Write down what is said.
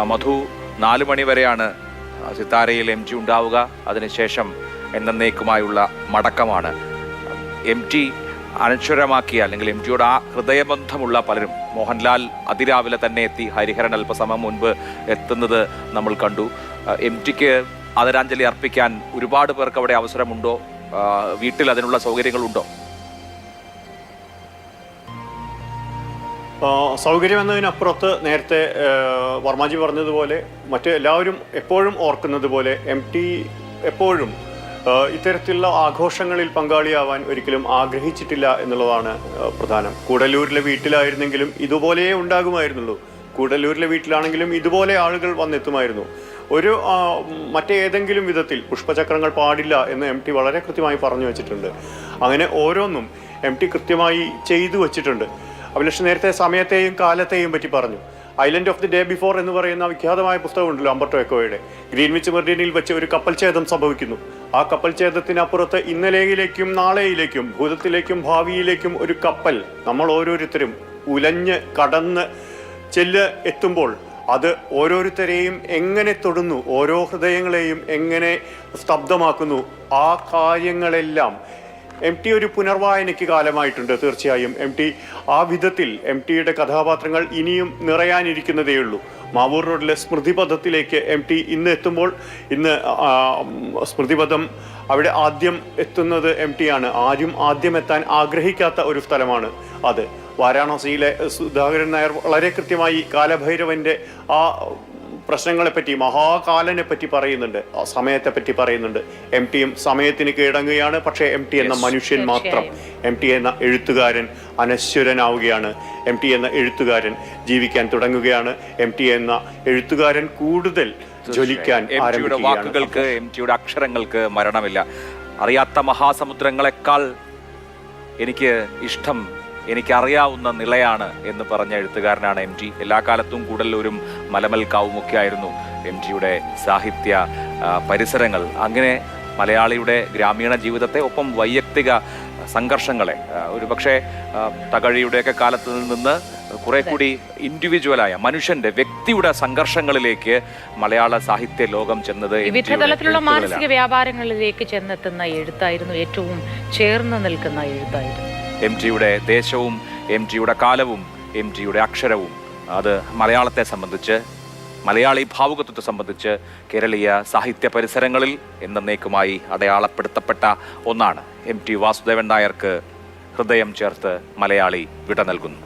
മധു നാലു മണി വരെയാണ് സിത്താരയിൽ M G ഉണ്ടാവുക. അതിനുശേഷം എന്നേക്കുമായുള്ള മടക്കമാണ്. എം ടി അനശ്വരമാക്കിയ അല്ലെങ്കിൽ എം ജിയുടെ ആ ഹൃദയബന്ധമുള്ള പലരും മോഹൻലാൽ അതിരാവിലെ തന്നെ എത്തി ഹരിഹരൻ അല്പസമയം മുൻപ് എത്തുന്നത് നമ്മൾ കണ്ടു. എം ടിക്ക് ആദരാഞ്ജലി അർപ്പിക്കാൻ ഒരുപാട് പേർക്ക് അവിടെ അവസരമുണ്ടോ? വീട്ടിൽ അതിനുള്ള സൗകര്യങ്ങളുണ്ടോ? സൗകര്യം എന്നതിനപ്പുറത്ത് നേരത്തെ വർമാജി പറഞ്ഞതുപോലെ മറ്റ് എല്ലാവരും എപ്പോഴും ഓർക്കുന്നത് പോലെ എം ടി എപ്പോഴും ഇത്തരത്തിലുള്ള ആഘോഷങ്ങളിൽ പങ്കാളിയാവാൻ ഒരിക്കലും ആഗ്രഹിച്ചിട്ടില്ല എന്നുള്ളതാണ് പ്രധാനം. കൂടല്ലൂരിലെ വീട്ടിലായിരുന്നെങ്കിലും ഇതുപോലെയേ ഉണ്ടാകുമായിരുന്നുള്ളൂ. കൂടല്ലൂരിലെ വീട്ടിലാണെങ്കിലും ഇതുപോലെ ആളുകൾ വന്നെത്തുമായിരുന്നു. ഒരു മറ്റേതെങ്കിലും വിധത്തിൽ പുഷ്പചക്രങ്ങൾ പാടില്ല എന്ന് എം ടി വളരെ കൃത്യമായി പറഞ്ഞു വെച്ചിട്ടുണ്ട്. അങ്ങനെ ഓരോന്നും എം ടി കൃത്യമായി ചെയ്തു വച്ചിട്ടുണ്ട്. അഭിലഷ് നേരത്തെ സമയത്തെയും കാലത്തെയും പറ്റി പറഞ്ഞു. Island of the day before എന്ന് പറയുന്ന വിഖ്യാതമായ പുസ്തകമുണ്ടല്ലോ അമ്പർട്ടോ എക്കോയുടെ. ഗ്രീൻവിച്ച് മെറിഡിയനിൽ വെച്ച് ഒരു കപ്പൽ ഛേദം സംഭവിക്കുന്നു. ആ കപ്പൽ ഛേദത്തിനപ്പുറത്ത് ഇന്നലെയിലേക്കും നാളെയിലേക്കും ഭൂതത്തിലേക്കും ഭാവിയിലേക്കും ഒരു കപ്പൽ നമ്മൾ ഓരോരുത്തരും ഉലഞ്ഞ് കടന്ന് ചെല്ല് എത്തുമ്പോൾ അത് ഓരോരുത്തരെയും എങ്ങനെ തൊടുന്നു ഓരോ ഹൃദയങ്ങളെയും എങ്ങനെ സ്തബ്ധമാക്കുന്നു ആ കാര്യങ്ങളെല്ലാം എം ടി ഒരു പുനർവായനയ്ക്ക് കാലമായിട്ടുണ്ട്. തീർച്ചയായും എം ടി ആ വിധത്തിൽ എം ടിയുടെ കഥാപാത്രങ്ങൾ ഇനിയും നിറയാനിരിക്കുന്നതേയുള്ളൂ മാവൂർ റോഡിലെ സ്മൃതിപഥത്തിലേക്ക് എം ടി ഇന്ന് എത്തുമ്പോൾ ഇന്ന് സ്മൃതിപഥം അവിടെ ആദ്യം എത്തുന്നത് എം ടി ആണ്. ആരും ആദ്യം എത്താൻ ആഗ്രഹിക്കാത്ത ഒരു സ്ഥലമാണ് അത്. വാരാണസിയിലെ സുധാകരൻ നായർ വളരെ കൃത്യമായി കാലഭൈരവന്റെ ആ പ്രശ്നങ്ങളെപ്പറ്റി മഹാകാലനെ പറ്റി പറയുന്നുണ്ട്. സമയത്തെ പറ്റി പറയുന്നുണ്ട്. എം ടിയും സമയത്തിന് കീഴടങ്ങുകയാണ്. പക്ഷേ എം ടി എന്ന മനുഷ്യൻ മാത്രം എം ടി എന്ന എഴുത്തുകാരൻ അനശ്വരനാവുകയാണ്. എം ടി എന്ന എഴുത്തുകാരൻ ജീവിക്കാൻ തുടങ്ങുകയാണ്. എം ടി എന്ന എഴുത്തുകാരൻ കൂടുതൽ ജ്വലിക്കാൻ വാക്കുകൾക്ക് എം ടിയുടെ അക്ഷരങ്ങൾക്ക് മരണമില്ല. അറിയാത്ത മഹാസമുദ്രങ്ങളെക്കാൾ എനിക്ക് ഇഷ്ടം എനിക്കറിയാവുന്ന നിലയാണ് എന്ന് പറഞ്ഞ എഴുത്തുകാരനാണ് എം ടി എല്ലാ കാലത്തും കൂടല്ലൂരും മലമൽക്കാവും ഒക്കെ ആയിരുന്നു എം ജിയുടെ സാഹിത്യ പരിസരങ്ങൾ. അങ്ങനെ മലയാളിയുടെ ഗ്രാമീണ ജീവിതത്തെ ഒപ്പം വൈയക്തിക സംഘർഷങ്ങളെ ഒരു പക്ഷേ തകഴിയുടെയൊക്കെ കാലത്ത് നിന്ന് കുറെ കൂടി ഇൻഡിവിജ്വലായ മനുഷ്യന്റെ വ്യക്തിയുടെ സംഘർഷങ്ങളിലേക്ക് മലയാള സാഹിത്യ ലോകം ചെന്നത് വിവിധ തലത്തിലുള്ള മാനസിക വ്യാപാരങ്ങളിലേക്ക് ചെന്നെത്തുന്ന എഴുത്തായിരുന്നു ഏറ്റവും ചേർന്ന് നിൽക്കുന്ന എഴുത്തായിരുന്നു. എം ജിയുടെ ദേശവും എം ജിയുടെ കാലവും എം ജിയുടെ അക്ഷരവും. അത് മലയാളത്തെ സംബന്ധിച്ച് മലയാളി ഭാവുകത്വത്തെ സംബന്ധിച്ച് കേരളീയ സാഹിത്യ പരിസരങ്ങളിൽ എന്നേക്കുമായി അടയാളപ്പെടുത്തപ്പെട്ട ഒന്നാണ് എം ടി വാസുദേവൻ നായർക്ക് ഹൃദയം ചേർത്ത് മലയാളി വിട നൽകുന്നു.